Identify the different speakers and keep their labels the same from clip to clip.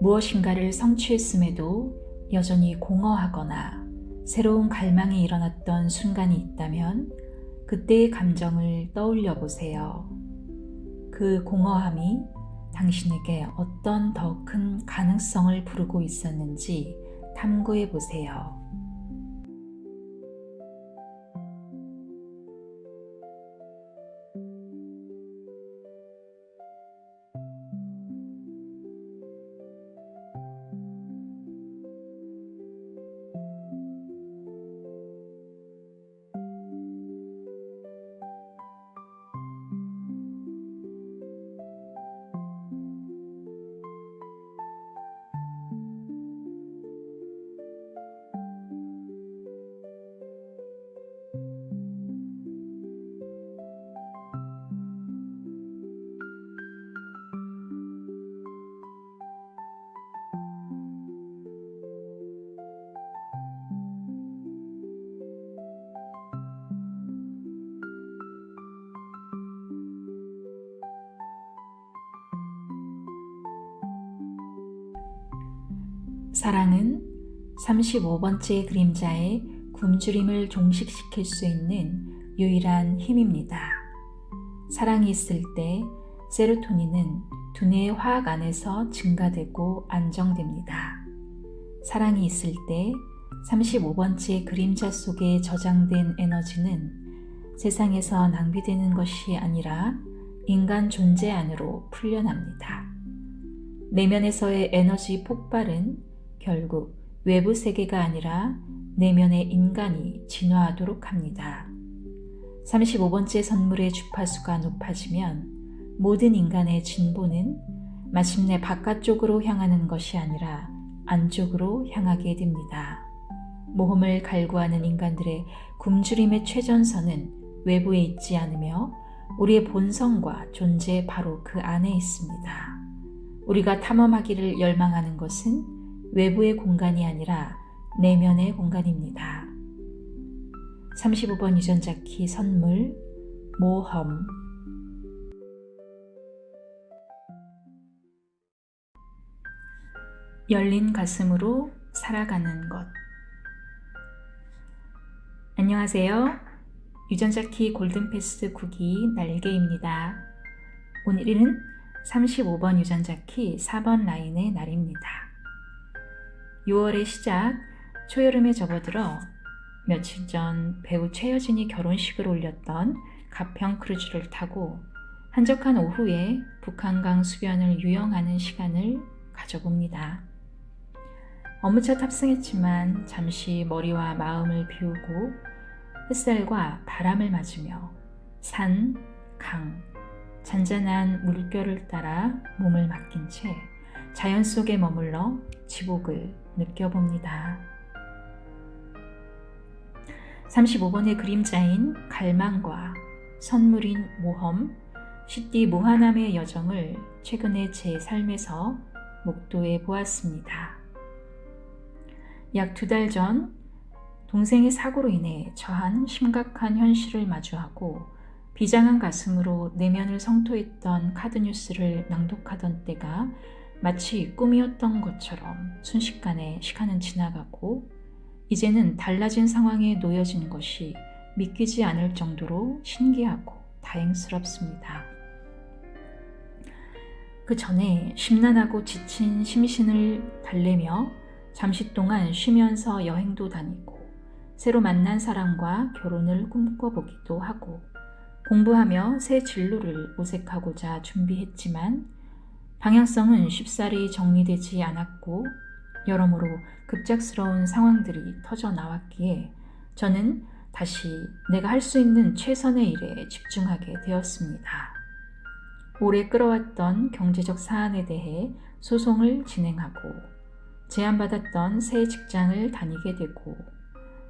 Speaker 1: 무엇인가를 성취했음에도 여전히 공허하거나 새로운 갈망이 일어났던 순간이 있다면 그때의 감정을 떠올려 보세요. 그 공허함이 당신에게 어떤 더 큰 가능성을 부르고 있었는지 탐구해 보세요. 사랑은 35번째 그림자의 굶주림을 종식시킬 수 있는 유일한 힘입니다. 사랑이 있을 때 세로토닌은 두뇌의 화학 안에서 증가되고 안정됩니다. 사랑이 있을 때 35번째 그림자 속에 저장된 에너지는 세상에서 낭비되는 것이 아니라 인간 존재 안으로 풀려납니다. 내면에서의 에너지 폭발은 결국 외부 세계가 아니라 내면의 인간이 진화하도록 합니다. 35번째 선물의 주파수가 높아지면 모든 인간의 진보는 마침내 바깥쪽으로 향하는 것이 아니라 안쪽으로 향하게 됩니다. 모험을 갈구하는 인간들의 굶주림의 최전선은 외부에 있지 않으며 우리의 본성과 존재 바로 그 안에 있습니다. 우리가 탐험하기를 열망하는 것은 외부의 공간이 아니라 내면의 공간입니다. 35번 유전자 키 선물 모험 열린 가슴으로 살아가는 것 안녕하세요. 유전자 키 골든패스 구기 날개입니다. 오늘은 35번 유전자 키 4번 라인의 날입니다. 6월의 시작, 초여름에 접어들어 며칠 전 배우 최여진이 결혼식을 올렸던 가평 크루즈를 타고 한적한 오후에 북한강 수변을 유영하는 시간을 가져봅니다. 업무차 탑승했지만 잠시 머리와 마음을 비우고 햇살과 바람을 맞으며 산, 강, 잔잔한 물결을 따라 몸을 맡긴 채 자연 속에 머물러 지복을 느껴봅니다. 35번의 그림자인 갈망과 선물인 모험, 시띠 무한함의 여정을 최근에 제 삶에서 목도해 보았습니다. 약 두 달 전 동생의 사고로 인해 저한 심각한 현실을 마주하고 비장한 가슴으로 내면을 성토했던 카드 뉴스를 낭독하던 때가 마치 꿈이었던 것처럼 순식간에 시간은 지나가고 이제는 달라진 상황에 놓여진 것이 믿기지 않을 정도로 신기하고 다행스럽습니다. 그 전에 심란하고 지친 심신을 달래며 잠시 동안 쉬면서 여행도 다니고 새로 만난 사람과 결혼을 꿈꿔보기도 하고 공부하며 새 진로를 모색하고자 준비했지만 방향성은 쉽사리 정리되지 않았고 여러모로 급작스러운 상황들이 터져 나왔기에 저는 다시 내가 할 수 있는 최선의 일에 집중하게 되었습니다. 오래 끌어왔던 경제적 사안에 대해 소송을 진행하고 제안받았던 새 직장을 다니게 되고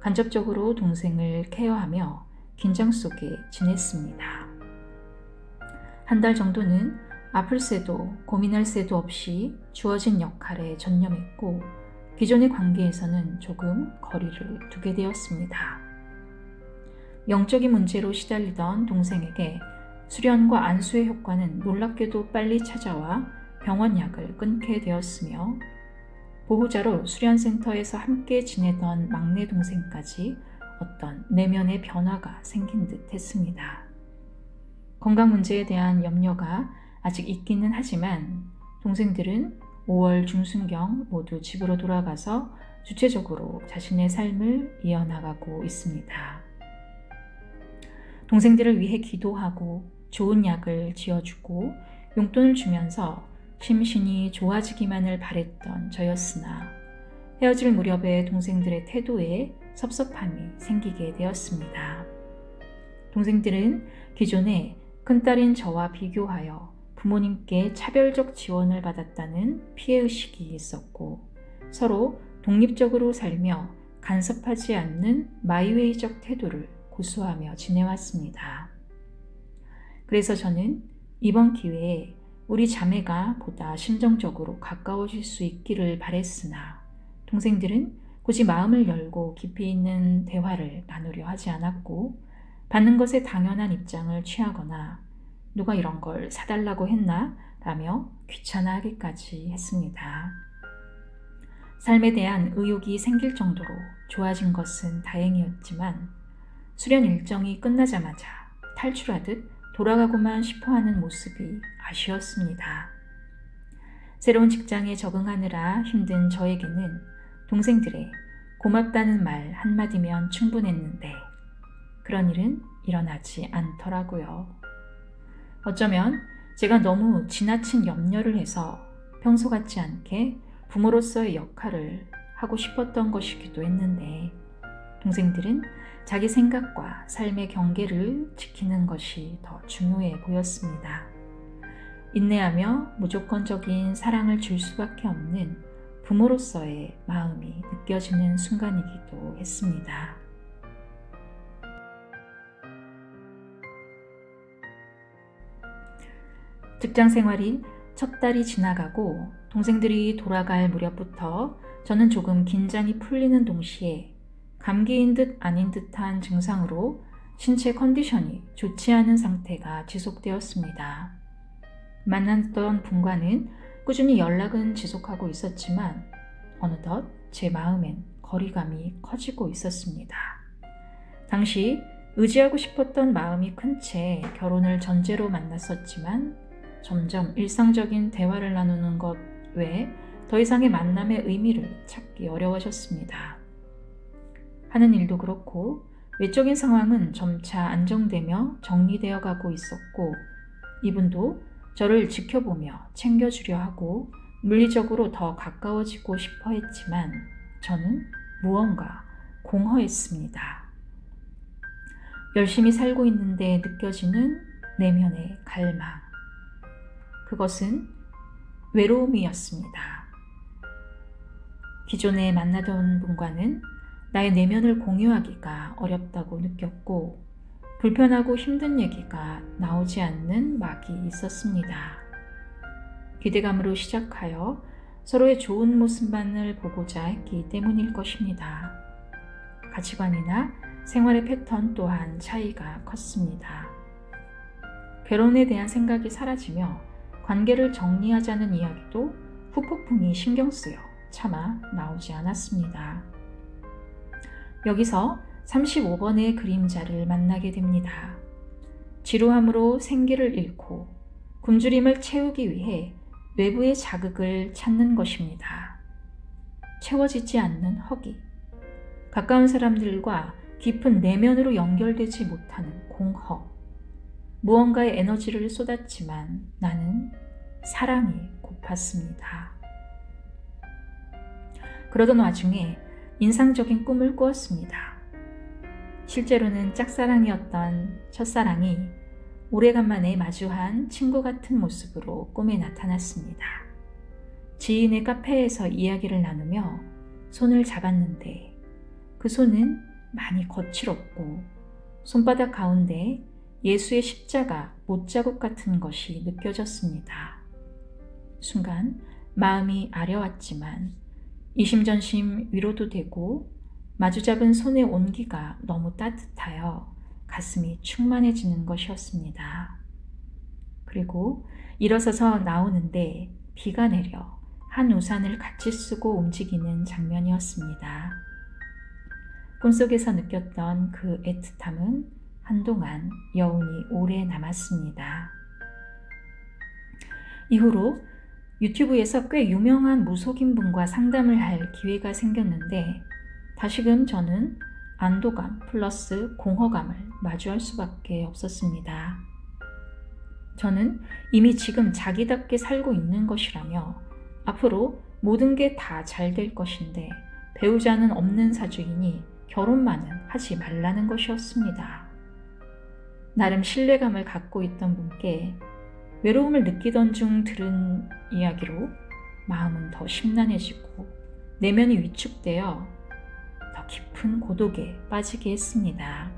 Speaker 1: 간접적으로 동생을 케어하며 긴장 속에 지냈습니다. 한 달 정도는 아플 새도 고민할 새도 없이 주어진 역할에 전념했고 기존의 관계에서는 조금 거리를 두게 되었습니다. 영적인 문제로 시달리던 동생에게 수련과 안수의 효과는 놀랍게도 빨리 찾아와 병원 약을 끊게 되었으며 보호자로 수련센터에서 함께 지내던 막내 동생까지 어떤 내면의 변화가 생긴 듯 했습니다. 건강 문제에 대한 염려가 아직 있기는 하지만 동생들은 5월 중순경 모두 집으로 돌아가서 주체적으로 자신의 삶을 이어나가고 있습니다. 동생들을 위해 기도하고 좋은 약을 지어주고 용돈을 주면서 심신이 좋아지기만을 바랬던 저였으나 헤어질 무렵에 동생들의 태도에 섭섭함이 생기게 되었습니다. 동생들은 기존에 큰딸인 저와 비교하여 부모님께 차별적 지원을 받았다는 피해의식이 있었고 서로 독립적으로 살며 간섭하지 않는 마이웨이적 태도를 고수하며 지내왔습니다. 그래서 저는 이번 기회에 우리 자매가 보다 심정적으로 가까워질 수 있기를 바랬으나 동생들은 굳이 마음을 열고 깊이 있는 대화를 나누려 하지 않았고 받는 것에 당연한 입장을 취하거나 누가 이런 걸 사달라고 했나 라며 귀찮아하기까지 했습니다. 삶에 대한 의욕이 생길 정도로 좋아진 것은 다행이었지만 수련 일정이 끝나자마자 탈출하듯 돌아가고만 싶어 하는 모습이 아쉬웠습니다. 새로운 직장에 적응하느라 힘든 저에게는 동생들의 고맙다는 말 한마디면 충분했는데 그런 일은 일어나지 않더라고요. 어쩌면 제가 너무 지나친 염려를 해서 평소 같지 않게 부모로서의 역할을 하고 싶었던 것이기도 했는데 동생들은 자기 생각과 삶의 경계를 지키는 것이 더 중요해 보였습니다. 인내하며 무조건적인 사랑을 줄 수밖에 없는 부모로서의 마음이 느껴지는 순간이기도 했습니다. 직장 생활이 첫 달이 지나가고 동생들이 돌아갈 무렵부터 저는 조금 긴장이 풀리는 동시에 감기인 듯 아닌 듯한 증상으로 신체 컨디션이 좋지 않은 상태가 지속되었습니다. 만났던 분과는 꾸준히 연락은 지속하고 있었지만 어느덧 제 마음엔 거리감이 커지고 있었습니다. 당시 의지하고 싶었던 마음이 큰 채 결혼을 전제로 만났었지만 점점 일상적인 대화를 나누는 것 외에 더 이상의 만남의 의미를 찾기 어려워졌습니다. 하는 일도 그렇고 외적인 상황은 점차 안정되며 정리되어 가고 있었고 이분도 저를 지켜보며 챙겨주려 하고 물리적으로 더 가까워지고 싶어 했지만 저는 무언가 공허했습니다. 열심히 살고 있는데 느껴지는 내면의 갈망. 그것은 외로움이었습니다. 기존에 만나던 분과는 나의 내면을 공유하기가 어렵다고 느꼈고 불편하고 힘든 얘기가 나오지 않는 막이 있었습니다. 기대감으로 시작하여 서로의 좋은 모습만을 보고자 했기 때문일 것입니다. 가치관이나 생활의 패턴 또한 차이가 컸습니다. 결혼에 대한 생각이 사라지며 관계를 정리하자는 이야기도 후폭풍이 신경 쓰여 차마 나오지 않았습니다. 여기서 35번의 그림자를 만나게 됩니다. 지루함으로 생기를 잃고 굶주림을 채우기 위해 외부의 자극을 찾는 것입니다. 채워지지 않는 허기. 가까운 사람들과 깊은 내면으로 연결되지 못하는 공허. 무언가의 에너지를 쏟았지만 나는 사랑이 고팠습니다. 그러던 와중에 인상적인 꿈을 꾸었습니다. 실제로는 짝사랑이었던 첫사랑이 오래간만에 마주한 친구 같은 모습으로 꿈에 나타났습니다. 지인의 카페에서 이야기를 나누며 손을 잡았는데 그 손은 많이 거칠었고 손바닥 가운데 예수의 십자가 못자국 같은 것이 느껴졌습니다. 순간 마음이 아려왔지만 이심전심 위로도 되고 마주잡은 손의 온기가 너무 따뜻하여 가슴이 충만해지는 것이었습니다. 그리고 일어서서 나오는데 비가 내려 한 우산을 같이 쓰고 움직이는 장면이었습니다. 꿈속에서 느꼈던 그 애틋함은 한동안 여운이 오래 남았습니다. 이후로 유튜브에서 꽤 유명한 무속인 분과 상담을 할 기회가 생겼는데 다시금 저는 안도감 플러스 공허감을 마주할 수밖에 없었습니다. 저는 이미 지금 자기답게 살고 있는 것이라며 앞으로 모든 게 다 잘 될 것인데 배우자는 없는 사주이니 결혼만은 하지 말라는 것이었습니다. 나름 신뢰감을 갖고 있던 분께 외로움을 느끼던 중 들은 이야기로 마음은 더 심란해지고 내면이 위축되어 더 깊은 고독에 빠지게 했습니다.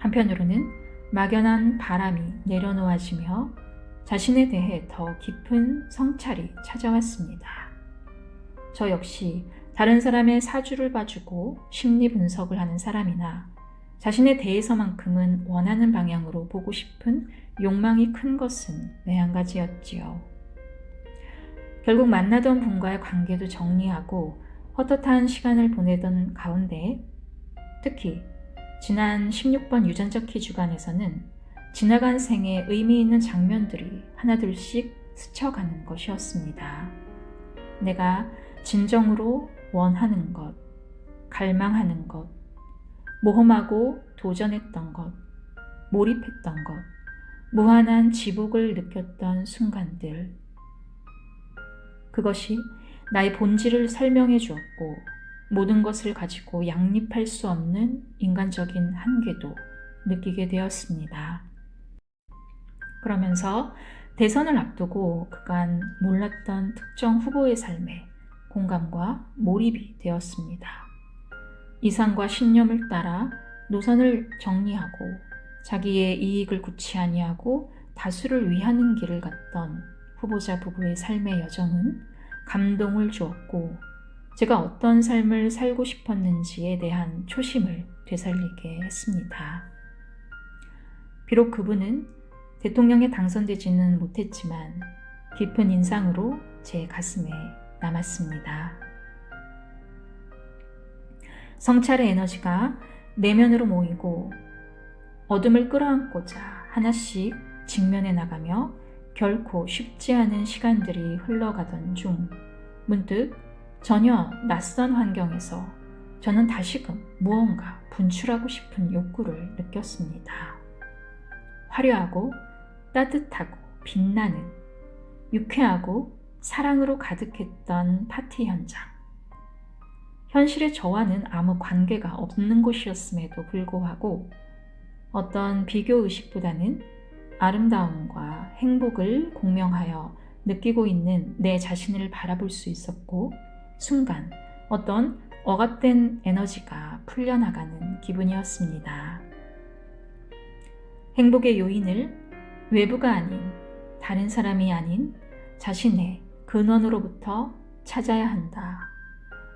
Speaker 1: 한편으로는 막연한 바람이 내려놓아지며 자신에 대해 더 깊은 성찰이 찾아왔습니다. 저 역시 다른 사람의 사주를 봐주고 심리 분석을 하는 사람이나 자신에 대해서만큼은 원하는 방향으로 보고 싶은 욕망이 큰 것은 매한가지였지요. 결국 만나던 분과의 관계도 정리하고 헛헛한 시간을 보내던 가운데 특히 지난 16번 유전자 키 주간에서는 지나간 생에 의미 있는 장면들이 하나둘씩 스쳐가는 것이었습니다. 내가 진정으로 원하는 것, 갈망하는 것, 모험하고 도전했던 것, 몰입했던 것, 무한한 지복을 느꼈던 순간들. 그것이 나의 본질을 설명해 주었고, 모든 것을 가지고 양립할 수 없는 인간적인 한계도 느끼게 되었습니다. 그러면서 대선을 앞두고 그간 몰랐던 특정 후보의 삶에 공감과 몰입이 되었습니다. 이상과 신념을 따라 노선을 정리하고 자기의 이익을 구치 아니하고 다수를 위하는 길을 갔던 후보자 부부의 삶의 여정은 감동을 주었고 제가 어떤 삶을 살고 싶었는지에 대한 초심을 되살리게 했습니다. 비록 그분은 대통령에 당선되지는 못했지만 깊은 인상으로 제 가슴에 남았습니다. 성찰의 에너지가 내면으로 모이고 어둠을 끌어안고자 하나씩 직면해 나가며 결코 쉽지 않은 시간들이 흘러가던 중 문득 전혀 낯선 환경에서 저는 다시금 무언가 분출하고 싶은 욕구를 느꼈습니다. 화려하고 따뜻하고 빛나는 유쾌하고 사랑으로 가득했던 파티 현장. 현실의 저와는 아무 관계가 없는 곳이었음에도 불구하고 어떤 비교 의식보다는 아름다움과 행복을 공명하여 느끼고 있는 내 자신을 바라볼 수 있었고 순간 어떤 억압된 에너지가 풀려나가는 기분이었습니다. 행복의 요인을 외부가 아닌 다른 사람이 아닌 자신의 근원으로부터 찾아야 한다.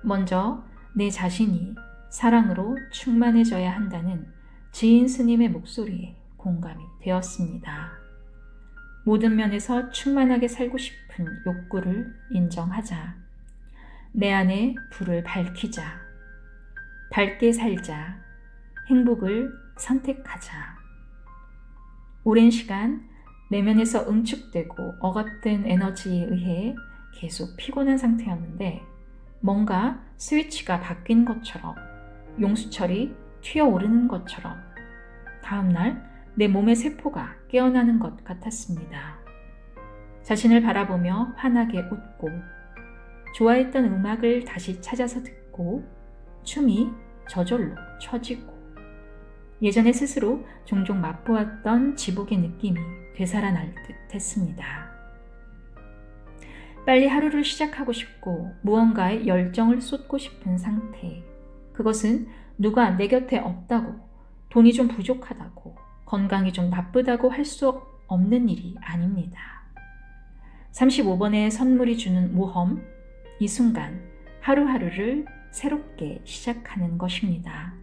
Speaker 1: 먼저 내 자신이 사랑으로 충만해져야 한다는 지인 스님의 목소리에 공감이 되었습니다. 모든 면에서 충만하게 살고 싶은 욕구를 인정하자. 내 안에 불을 밝히자. 밝게 살자. 행복을 선택하자. 오랜 시간 내면에서 응축되고 억압된 에너지에 의해 계속 피곤한 상태였는데 뭔가 스위치가 바뀐 것처럼 용수철이 튀어오르는 것처럼 다음날 내 몸의 세포가 깨어나는 것 같았습니다. 자신을 바라보며 환하게 웃고 좋아했던 음악을 다시 찾아서 듣고 춤이 저절로 처지고 예전에 스스로 종종 맛보았던 지복의 느낌이 되살아날 듯 했습니다. 빨리 하루를 시작하고 싶고 무언가에 열정을 쏟고 싶은 상태. 그것은 누가 내 곁에 없다고, 돈이 좀 부족하다고, 건강이 좀 나쁘다고 할 수 없는 일이 아닙니다. 35번의 선물이 주는 모험, 이 순간 하루하루를 새롭게 시작하는 것입니다.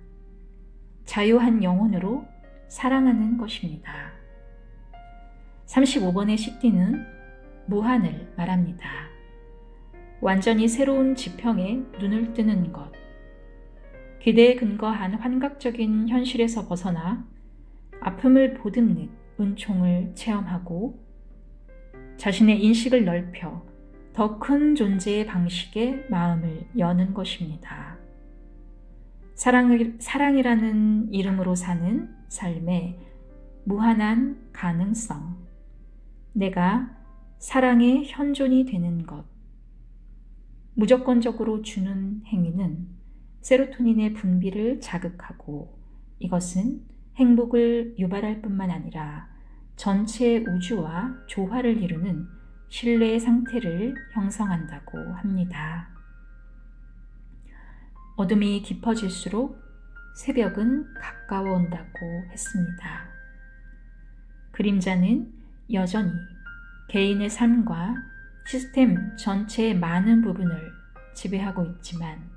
Speaker 1: 자유한 영혼으로 사랑하는 것입니다. 35번의 시띠는 무한을 말합니다. 완전히 새로운 지평에 눈을 뜨는 것. 기대에 근거한 환각적인 현실에서 벗어나 아픔을 보듬는 은총을 체험하고 자신의 인식을 넓혀 더 큰 존재의 방식에 마음을 여는 것입니다. 사랑, 사랑이라는 이름으로 사는 삶의 무한한 가능성. 내가 사랑의 현존이 되는 것. 무조건적으로 주는 행위는 세로토닌의 분비를 자극하고 이것은 행복을 유발할 뿐만 아니라 전체 우주와 조화를 이루는 신뢰의 상태를 형성한다고 합니다. 어둠이 깊어질수록 새벽은 가까워 온다고 했습니다. 그림자는 여전히 개인의 삶과 시스템 전체의 많은 부분을 지배하고 있지만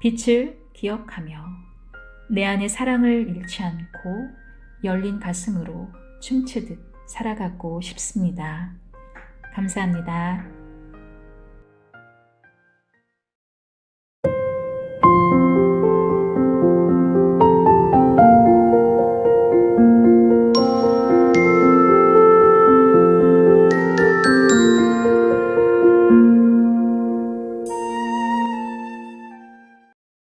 Speaker 1: 빛을 기억하며 내 안의 사랑을 잃지 않고 열린 가슴으로 춤추듯 살아가고 싶습니다. 감사합니다.